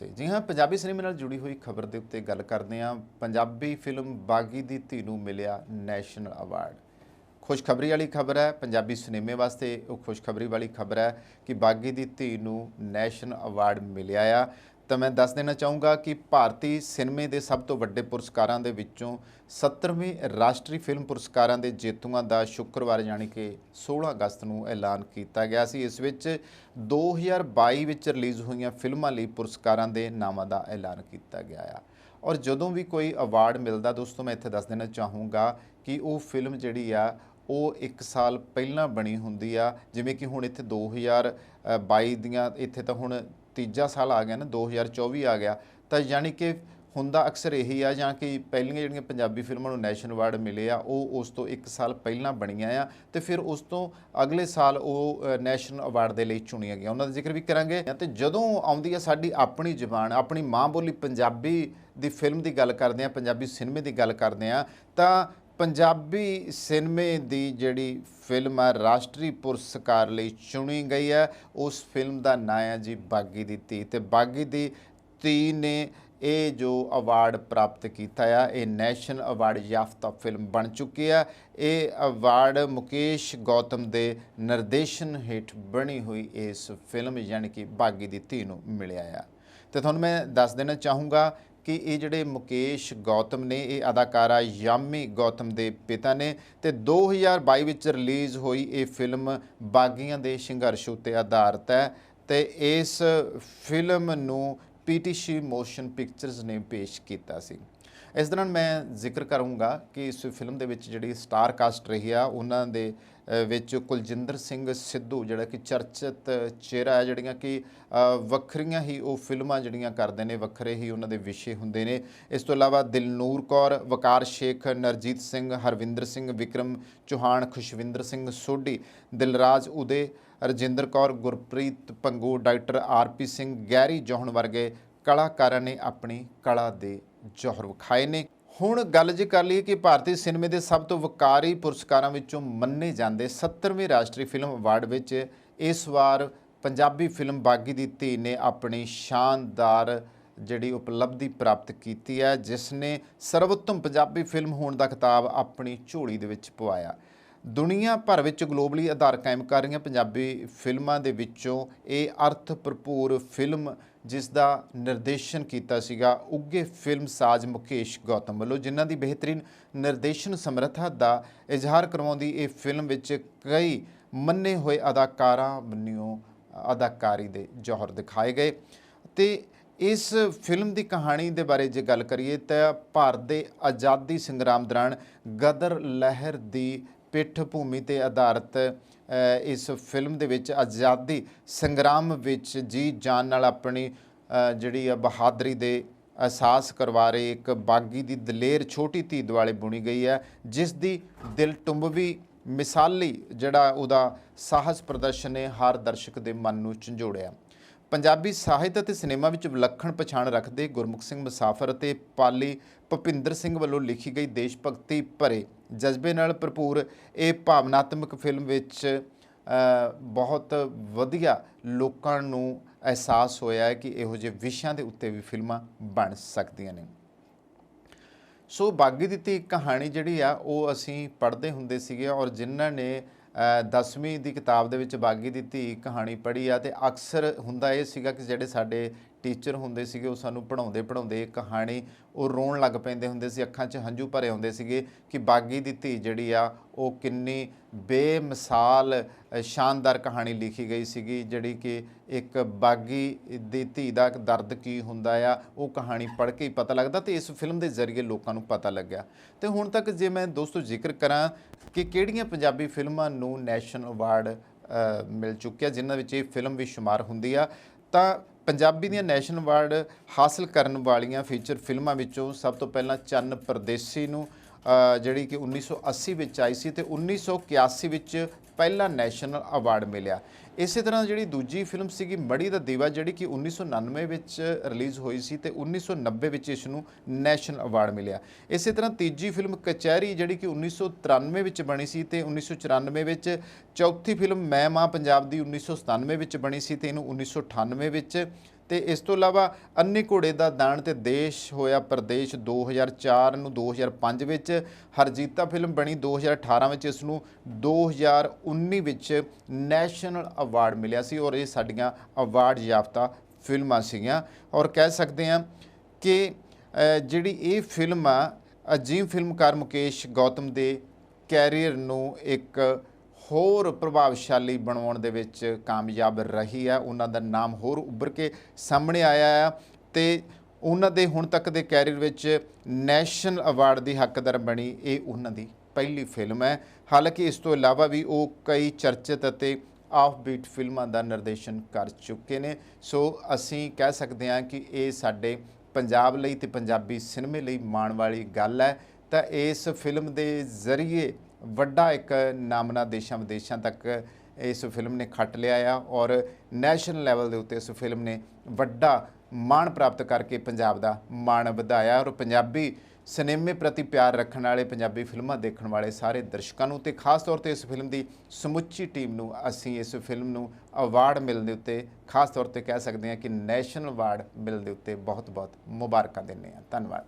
ਤੇ ਜੀ ਹਾਂ, ਪੰਜਾਬੀ ਸਿਨੇਮੇ ਨਾਲ ਜੁੜੀ ਹੋਈ ਖਬਰ ਦੇ ਉੱਤੇ ਗੱਲ ਕਰਦੇ ਹਾਂ। ਪੰਜਾਬੀ ਫਿਲਮ ਬਾਗੀ ਦੀ ਧੀ ਨੂੰ ਮਿਲਿਆ ਨੈਸ਼ਨਲ ਅਵਾਰਡ। ਖੁਸ਼ਖਬਰੀ ਵਾਲੀ ਖਬਰ ਹੈ, ਪੰਜਾਬੀ ਸਿਨੇਮੇ ਵਾਸਤੇ ਉਹ ਖੁਸ਼ਖਬਰੀ ਵਾਲੀ ਖਬਰ ਹੈ ਕਿ ਬਾਗੀ ਦੀ ਧੀ ਨੂੰ ਨੈਸ਼ਨਲ ਅਵਾਰਡ ਮਿਲਿਆ ਆ। ਤਾਂ ਮੈਂ ਦੱਸ ਦੇਣਾ ਚਾਹੂੰਗਾ ਕਿ ਭਾਰਤੀ ਸਿਨੇਮੇ ਦੇ ਸਭ ਤੋਂ ਵੱਡੇ ਪੁਰਸਕਾਰਾਂ ਦੇ ਵਿੱਚੋਂ 70ਵੇਂ ਰਾਸ਼ਟਰੀ ਫਿਲਮ ਪੁਰਸਕਾਰਾਂ ਦੇ ਜੇਤੂਆਂ ਦਾ ਸ਼ੁੱਕਰਵਾਰ ਯਾਨੀ ਕਿ 16 ਅਗਸਤ ਨੂੰ ਐਲਾਨ ਕੀਤਾ ਗਿਆ ਸੀ। ਇਸ ਵਿੱਚ 2022 ਵਿੱਚ ਰਿਲੀਜ਼ ਹੋਈਆਂ ਫਿਲਮਾਂ ਲਈ ਪੁਰਸਕਾਰਾਂ ਦੇ ਨਾਮਾਂ ਦਾ ਐਲਾਨ ਕੀਤਾ ਗਿਆ ਆ। ਔਰ ਜਦੋਂ ਵੀ ਕੋਈ ਅਵਾਰਡ ਮਿਲਦਾ, ਦੋਸਤੋ, ਮੈਂ ਇੱਥੇ ਦੱਸ ਦੇਣਾ ਚਾਹੂੰਗਾ ਕਿ ਉਹ ਫਿਲਮ ਜਿਹੜੀ ਆ, ਉਹ 1 ਸਾਲ ਪਹਿਲਾਂ ਬਣੀ ਹੁੰਦੀ ਆ। ਜਿਵੇਂ ਕਿ ਹੁਣ ਇੱਥੇ 2022 ਦੀਆਂ, ਇੱਥੇ ਤਾਂ ਹੁਣ ਤੀਜਾ ਸਾਲ ਆ ਗਿਆ ਨਾ 2024 ਆ ਗਿਆ, ਤਾਂ ਯਾਨੀ ਕਿ ਹੁੰਦਾ ਅਕਸਰ ਇਹੀ ਆ, ਜਾਂ ਕਿ ਪਹਿਲੀਆਂ ਜਿਹੜੀਆਂ ਪੰਜਾਬੀ ਫਿਲਮਾਂ ਨੂੰ ਨੈਸ਼ਨਲ ਅਵਾਰਡ ਮਿਲੇ ਆ, ਉਹ ਉਸ ਤੋਂ 1 ਸਾਲ ਪਹਿਲਾਂ ਬਣੀਆਂ ਆ, ਤੇ ਫਿਰ ਉਸ ਤੋਂ ਅਗਲੇ ਸਾਲ ਉਹ ਨੈਸ਼ਨਲ ਅਵਾਰਡ ਦੇ ਲਈ ਚੁਣੀਆਂ ਗਈਆਂ। ਉਹਨਾਂ ਦਾ ਜ਼ਿਕਰ ਵੀ ਕਰਾਂਗੇ। ਤੇ ਜਦੋਂ ਆਉਂਦੀ ਆ ਸਾਡੀ ਆਪਣੀ ਜ਼ੁਬਾਨ, ਆਪਣੀ ਮਾਂ ਬੋਲੀ ਪੰਜਾਬੀ ਦੀ ਫਿਲਮ ਦੀ ਗੱਲ ਕਰਦੇ ਆ, ਪੰਜਾਬੀ ਸਿਨੇਮੇ ਦੀ ਗੱਲ ਕਰਦੇ ਆ, ਤਾਂ ਪੰਜਾਬੀ ਸਿਨੇਮੇ ਦੀ ਜਿਹੜੀ ਫਿਲਮ ਹੈ ਰਾਸ਼ਟਰੀ ਪੁਰਸਕਾਰ ਲਈ ਚੁਣੀ ਗਈ ਹੈ ਉਸ ਫਿਲਮ ਦਾ ਨਾਂ ਹੈ ਜੀ ਬਾਗੀ ਦੀ ਧੀ। ਤੇ ਬਾਗੀ ਦੀ ਧੀ ਨੇ ਇਹ ਜੋ ਅਵਾਰਡ ਪ੍ਰਾਪਤ ਕੀਤਾ ਆ, ਇਹ ਨੈਸ਼ਨਲ ਅਵਾਰਡ ਯਾਫਤਾ ਫਿਲਮ ਬਣ ਚੁੱਕੀ ਆ। ਇਹ ਅਵਾਰਡ ਮੁਕੇਸ਼ ਗੌਤਮ ਦੇ ਨਿਰਦੇਸ਼ਨ ਹੇਠ ਬਣੀ ਹੋਈ ਇਸ ਫਿਲਮ, ਯਾਨੀ ਕਿ ਬਾਗੀ ਦੀ ਧੀ ਨੂੰ ਮਿਲਿਆ ਆ। ਤੇ ਤੁਹਾਨੂੰ ਮੈਂ ਦੱਸ ਦੇਣਾ ਚਾਹੂੰਗਾ ਕਿ ਇਹ ਜਿਹੜੇ ਮੁਕੇਸ਼ ਗੌਤਮ ਨੇ, ਇਹ ਅਦਾਕਾਰਾ ਯਾਮੀ ਗੌਤਮ ਦੇ ਪਿਤਾ ਨੇ ਤੇ 2022 ਵਿੱਚ ਰਿਲੀਜ਼ ਹੋਈ ਇਹ ਫਿਲਮ ਬਾਗੀਆਂ ਦੇ ਸੰਘਰਸ਼ ਉੱਤੇ ਆਧਾਰਿਤ ਹੈ ਤੇ ਇਸ ਫਿਲਮ ਨੂੰ ਪੀਟੀਸੀ ਮੋਸ਼ਨ ਪਿਕਚਰਜ਼ ਨੇ ਪੇਸ਼ ਕੀਤਾ ਸੀ। ਇਸ ਦੌਰਾਨ ਮੈਂ ਜ਼ਿਕਰ ਕਰੂੰਗਾ ਕਿ ਇਸ ਫਿਲਮ ਦੇ ਵਿੱਚ ਜਿਹੜੀ ਸਟਾਰ ਕਾਸਟ ਰਹੀ ਆ, ਉਹਨਾਂ ਦੇ ਵਿੱਚ ਕੁਲਜਿੰਦਰ ਸਿੰਘ ਸਿੱਧੂ, ਜਿਹੜਾ ਕਿ ਚਰਚਿਤ ਚਿਹਰਾ ਹੈ ਜਿਹੜੀਆਂ ਕਿ ਵੱਖਰੀਆਂ ਹੀ ਉਹ ਫਿਲਮਾਂ ਜਿਹੜੀਆਂ ਕਰਦੇ ਨੇ, ਵੱਖਰੇ ਹੀ ਉਹਨਾਂ ਦੇ ਵਿਸ਼ੇ ਹੁੰਦੇ ਨੇ। ਇਸ ਤੋਂ ਇਲਾਵਾ ਦਿਲਨੂਰ ਕੌਰ, ਵਕਾਰ Sheikh ਨਰਜੀਤ Singh, Harvinder Singh Vikram Chauhan, Khushwinder Singh Sodhi, Dilraj Uday, Rajinder Kaur, Gurpreet Pangu, doctor R P Singh Garry John ਵਰਗੇ ਕਲਾਕਾਰਾਂ ਨੇ ਆਪਣੀ ਕਲਾ ਦੇ ਜੌਹਰ ਵਿਖਾਏ ਨੇ। ਹੁਣ ਗੱਲ ਜੇ ਕਰ ਲਈਏ ਕਿ ਭਾਰਤੀ ਸਿਨੇਮੇ ਦੇ ਸਭ ਤੋਂ ਵਕਾਰੀ ਪੁਰਸਕਾਰਾਂ ਵਿੱਚੋਂ ਮੰਨੇ ਜਾਂਦੇ 70ਵੇਂ ਰਾਸ਼ਟਰੀ ਫਿਲਮ ਅਵਾਰਡ ਵਿੱਚ ਇਸ ਵਾਰ ਪੰਜਾਬੀ ਫਿਲਮ ਬਾਗੀ ਦੀ ਧੀ ਨੇ ਆਪਣੀ ਸ਼ਾਨਦਾਰ ਜਿਹੜੀ ਉਪਲਬਧੀ ਪ੍ਰਾਪਤ ਕੀਤੀ ਹੈ, ਜਿਸ ਨੇ ਸਰਵੋਤਮ ਪੰਜਾਬੀ ਫਿਲਮ ਹੋਣ ਦਾ ਖਿਤਾਬ ਆਪਣੀ ਝੋਲੀ ਦੇ ਵਿੱਚ ਪਵਾਇਆ। ਦੁਨੀਆ ਭਰ ਵਿੱਚ ਗਲੋਬਲੀ ਆਧਾਰ ਕਾਇਮ ਕਰ ਰਹੀਆਂ ਪੰਜਾਬੀ ਫਿਲਮਾਂ ਦੇ ਵਿੱਚੋਂ ਇਹ ਅਰਥ ਭਰਪੂਰ ਫਿਲਮ ਜਿਸ ਦਾ ਨਿਰਦੇਸ਼ਨ ਕੀਤਾ ਸੀਗਾ ਉੱਗੇ ਫਿਲਮ ਸਾਜ਼ ਮੁਕੇਸ਼ ਗੌਤਮ ਵੱਲੋਂ, ਜਿਨ੍ਹਾਂ ਦੀ ਬਿਹਤਰੀਨ ਨਿਰਦੇਸ਼ਨ ਸਮਰੱਥਾ ਦਾ ਇਜ਼ਹਾਰ ਕਰਵਾਉਂਦੀ ਇਹ ਫਿਲਮ ਵਿੱਚ ਕਈ ਮੰਨੇ ਹੋਏ ਅਦਾਕਾਰਾਂ ਬੰਨਿਓ ਅਦਾਕਾਰੀ ਦੇ ਜੌਹਰ ਦਿਖਾਏ ਗਏ। ਤੇ ਇਸ ਫਿਲਮ ਦੀ ਕਹਾਣੀ ਦੇ ਬਾਰੇ ਜੇ ਗੱਲ ਕਰੀਏ ਤਾਂ ਭਾਰਤ ਦੇ ਆਜ਼ਾਦੀ ਸੰਗਰਾਮ ਦੌਰਾਨ ਗਦਰ ਲਹਿਰ ਦੀ ਪਿੱਠ ਭੂਮੀ ਤੇ ਆਧਾਰਿਤ ਇਸ ਫਿਲਮ ਦੇ ਵਿੱਚ ਆਜ਼ਾਦੀ ਸੰਗਰਾਮ ਵਿੱਚ ਜੀ ਜਾਨ ਨਾਲ ਆਪਣੀ ਜਿਹੜੀ ਆ ਬਹਾਦਰੀ ਦੇ ਅਹਿਸਾਸ ਕਰਵਾ ਰਹੇ ਇੱਕ ਬਾਗੀ ਦੀ ਦਲੇਰ ਛੋਟੀ ਧੀ ਦੁਆਲੇ ਬੁਣੀ ਗਈ ਹੈ, ਜਿਸ ਦੀ ਦਿਲ ਟੁੰਬਵੀ ਮਿਸਾਲੀ ਜਿਹੜਾ ਉਹਦਾ ਸਾਹਸ ਪ੍ਰਦਰਸ਼ਨ ਨੇ ਹਰ ਦਰਸ਼ਕ ਦੇ ਮਨ ਨੂੰ ਝੰਜੋੜਿਆ। ਪੰਜਾਬੀ ਸਾਹਿਤ ਅਤੇ ਸਿਨੇਮਾ ਵਿੱਚ ਵਿਲੱਖਣ ਪਛਾਣ ਰੱਖਦੇ ਗੁਰਮੁਖ ਸਿੰਘ ਮੁਸਾਫਰ ਅਤੇ ਪਾਲੀ ਭੁਪਿੰਦਰ ਸਿੰਘ ਵੱਲੋਂ ਲਿਖੀ ਗਈ ਦੇਸ਼ ਭਗਤੀ ਭਰੇ ਜਜ਼ਬੇ ਨਾਲ ਭਰਪੂਰ ਇਹ ਭਾਵਨਾਤਮਕ ਫਿਲਮ ਵਿੱਚ ਬਹੁਤ ਵਧੀਆ ਲੋਕਾਂ ਨੂੰ ਅਹਿਸਾਸ ਹੋਇਆ ਹੈ ਕਿ ਇਹੋ ਜਿਹੇ ਵਿਸ਼ਿਆਂ ਦੇ ਉੱਤੇ ਵੀ ਫਿਲਮਾਂ ਬਣ ਸਕਦੀਆਂ ਨੇ। ਸੋ ਬਾਗੀ ਦਿੱਤੀ ਧੀ ਕਹਾਣੀ ਜਿਹੜੀ ਆ, ਉਹ ਅਸੀਂ ਪੜ੍ਹਦੇ ਹੁੰਦੇ ਸੀਗੇ ਔਰ ਜਿਨ੍ਹਾਂ ਨੇ 10ਵੀਂ ਦੀ ਕਿਤਾਬ ਦੇ ਵਿੱਚ ਬਾਗੀ ਦੀ ਧੀ ਕਹਾਣੀ ਪੜ੍ਹੀ ਆ ਤੇ ਅਕਸਰ ਹੁੰਦਾ ਇਹ ਸੀਗਾ ਕਿ ਜਿਹੜੇ ਸਾਡੇ ਟੀਚਰ ਹੁੰਦੇ ਸੀਗੇ, ਉਹ ਸਾਨੂੰ ਪੜ੍ਹਾਉਂਦੇ ਪੜ੍ਹਾਉਂਦੇ ਇਹ ਕਹਾਣੀ, ਉਹ ਰੋਣ ਲੱਗ ਪੈਂਦੇ ਹੁੰਦੇ ਸੀ, ਅੱਖਾਂ 'ਚ ਹੰਝੂ ਭਰੇ ਹੁੰਦੇ ਸੀਗੇ ਕਿ ਬਾਗੀ ਦੀ ਧੀ ਜਿਹੜੀ ਆ, ਉਹ ਕਿੰਨੀ ਬੇਮਿਸਾਲ ਸ਼ਾਨਦਾਰ ਕਹਾਣੀ ਲਿਖੀ ਗਈ ਸੀਗੀ, ਜਿਹੜੀ ਕਿ ਇੱਕ ਬਾਗੀ ਦੀ ਧੀ ਦਾ ਦਰਦ ਕੀ ਹੁੰਦਾ ਆ, ਉਹ ਕਹਾਣੀ ਪੜ੍ਹ ਕੇ ਹੀ ਪਤਾ ਲੱਗਦਾ ਤੇ ਇਸ ਫਿਲਮ ਦੇ ਜ਼ਰੀਏ ਲੋਕਾਂ ਨੂੰ ਪਤਾ ਲੱਗਿਆ। ਤੇ ਹੁਣ ਤੱਕ ਜੇ ਮੈਂ ਦੋਸਤੋ ਜ਼ਿਕਰ ਕਰਾਂ ਕਿ ਕਿਹੜੀਆਂ ਪੰਜਾਬੀ ਫਿਲਮਾਂ ਨੂੰ ਨੈਸ਼ਨਲ ਅਵਾਰਡ ਮਿਲ ਚੁੱਕਿਆ, ਜਿਨ੍ਹਾਂ ਵਿੱਚ ਇਹ ਫਿਲਮ ਵੀ ਸ਼ੁਮਾਰ ਹੁੰਦੀ ਆ, ਤਾਂ ਪੰਜਾਬੀ ਦੀਆਂ ਨੈਸ਼ਨਲ ਅਵਾਰਡ ਹਾਸਲ ਕਰਨ ਵਾਲੀਆਂ ਫੀਚਰ ਫਿਲਮਾਂ ਵਿੱਚੋਂ ਸਭ ਤੋਂ ਪਹਿਲਾਂ ਚੰਨ ਪਰਦੇਸੀ ਨੂੰ ਜਿਹੜੀ ਕਿ 1980 ਵਿੱਚ ਆਈ ਸੀ ਤੇ 1981 ਵਿੱਚ ਪਹਿਲਾ ਨੈਸ਼ਨਲ ਅਵਾਰਡ ਮਿਲਿਆ। ਇਸੇ ਤਰ੍ਹਾਂ ਜਿਹੜੀ ਦੂਜੀ ਫਿਲਮ ਸੀਗੀ ਮੜੀ ਦਾ ਦੀਵਾ, ਜਿਹੜੀ ਕਿ 1999 ਵਿੱਚ ਰਿਲੀਜ਼ ਹੋਈ ਸੀ ਤੇ 1990 ਵਿੱਚ ਇਸ ਨੂੰ ਨੈਸ਼ਨਲ ਅਵਾਰਡ ਮਿਲਿਆ। ਇਸੇ ਤਰ੍ਹਾਂ ਤੀਜੀ ਫਿਲਮ ਕਚਹਿਰੀ, ਜਿਹੜੀ ਕਿ 1993 ਵਿੱਚ ਬਣੀ ਸੀ ਤੇ 1994 ਵਿੱਚ ਚੌਥੀ ਫਿਲਮ ਮੈਂ ਮਾਂ ਪੰਜਾਬ ਦੀ 1997 ਵਿੱਚ ਬਣੀ ਸੀ ਤੇ ਇਹਨੂੰ 1998 ਵਿੱਚ। ਤੇ ਇਸ ਤੋਂ ਇਲਾਵਾ ਅੰਨੇ ਘੋੜੇ ਦਾ ਦਾਣ ਤੇ ਦੇਸ਼ ਹੋਇਆ ਪ੍ਰਦੇਸ਼ 2004 ਨੂੰ 2005 ਵਿੱਚ। ਹਰਜੀਤਾ ਫਿਲਮ ਬਣੀ 2018 ਵਿੱਚ, ਇਸ ਨੂੰ 2019 ਵਿੱਚ ਨੈਸ਼ਨਲ ਅਵਾਰਡ ਮਿਲਿਆ ਸੀ ਔਰ ਇਹ ਸਾਡੀਆਂ ਅਵਾਰਡ ਯਾਫਤਾ ਫਿਲਮਾਂ ਸੀਗੀਆਂ। ਔਰ ਕਹਿ ਸਕਦੇ ਹਾਂ ਕਿ ਜਿਹੜੀ ਇਹ ਫਿਲਮ ਆ ਅਜੀਮ ਫਿਲਮਕਾਰ ਮੁਕੇਸ਼ ਗੌਤਮ ਦੇ ਕੈਰੀਅਰ ਨੂੰ ਇੱਕ ਹੋਰ ਪ੍ਰਭਾਵਸ਼ਾਲੀ ਬਣਾਉਣ ਦੇ ਵਿੱਚ ਕਾਮਯਾਬ ਰਹੀ ਹੈ। ਉਹਨਾਂ ਦਾ ਨਾਮ ਹੋਰ ਉੱਭਰ ਕੇ ਸਾਹਮਣੇ ਆਇਆ ਹੈ ਤੇ ਉਹਨਾਂ ਦੇ ਹੁਣ ਤੱਕ ਦੇ ਕੈਰੀਅਰ ਵਿੱਚ ਨੈਸ਼ਨਲ ਅਵਾਰਡ ਦੀ ਹੱਕਦਾਰ ਬਣੀ ਇਹ ਉਹਨਾਂ ਦੀ ਪਹਿਲੀ ਫਿਲਮ ਹੈ। ਹਾਲਾਂਕਿ ਇਸ ਤੋਂ ਇਲਾਵਾ ਵੀ ਉਹ ਕਈ ਚਰਚਿਤ ਅਤੇ ਆਫ ਬੀਟ ਫਿਲਮਾਂ ਦਾ ਨਿਰਦੇਸ਼ਨ ਕਰ ਚੁੱਕੇ ਨੇ। ਸੋ ਅਸੀਂ ਕਹਿ ਸਕਦੇ ਹਾਂ ਕਿ ਇਹ ਸਾਡੇ ਪੰਜਾਬ ਲਈ ਤੇ ਪੰਜਾਬੀ ਸਿਨੇਮੇ ਲਈ ਮਾਣ ਵਾਲੀ ਗੱਲ ਹੈ। ਤਾਂ ਇਸ ਫਿਲਮ ਦੇ ਜ਼ਰੀਏ ਵੱਡਾ ਇੱਕ ਨਾਮਨਾ ਦੇਸ਼ਾਂ ਵਿਦੇਸ਼ਾਂ ਤੱਕ ਇਸ ਫਿਲਮ ਨੇ ਖੱਟ ਲਿਆ ਆ ਔਰ ਨੈਸ਼ਨਲ ਲੈਵਲ ਦੇ ਉੱਤੇ ਇਸ ਫਿਲਮ ਨੇ ਵੱਡਾ ਮਾਣ ਪ੍ਰਾਪਤ ਕਰਕੇ ਪੰਜਾਬ ਦਾ ਮਾਣ ਵਧਾਇਆ ਔਰ ਪੰਜਾਬੀ ਸਿਨੇਮੇ ਪ੍ਰਤੀ ਪਿਆਰ ਰੱਖਣ ਵਾਲੇ ਪੰਜਾਬੀ ਫਿਲਮਾਂ ਦੇਖਣ ਵਾਲੇ ਸਾਰੇ ਦਰਸ਼ਕਾਂ ਨੂੰ ਤੇ ਖਾਸ ਤੌਰ ਤੇ ਇਸ ਫਿਲਮ ਦੀ ਸਮੁੱਚੀ ਟੀਮ ਨੂੰ ਅਸੀਂ ਇਸ ਫਿਲਮ ਨੂੰ ਅਵਾਰਡ ਮਿਲਣ ਦੇ ਉੱਤੇ ਖਾਸ ਤੌਰ ਤੇ ਕਹਿ ਸਕਦੇ ਹਾਂ ਕਿ ਨੈਸ਼ਨਲ ਅਵਾਰਡ ਮਿਲਣ ਦੇ ਉੱਤੇ ਬਹੁਤ-ਬਹੁਤ ਮੁਬਾਰਕਾਂ ਦਿੰਦੇ ਹਾਂ। ਧੰਨਵਾਦ।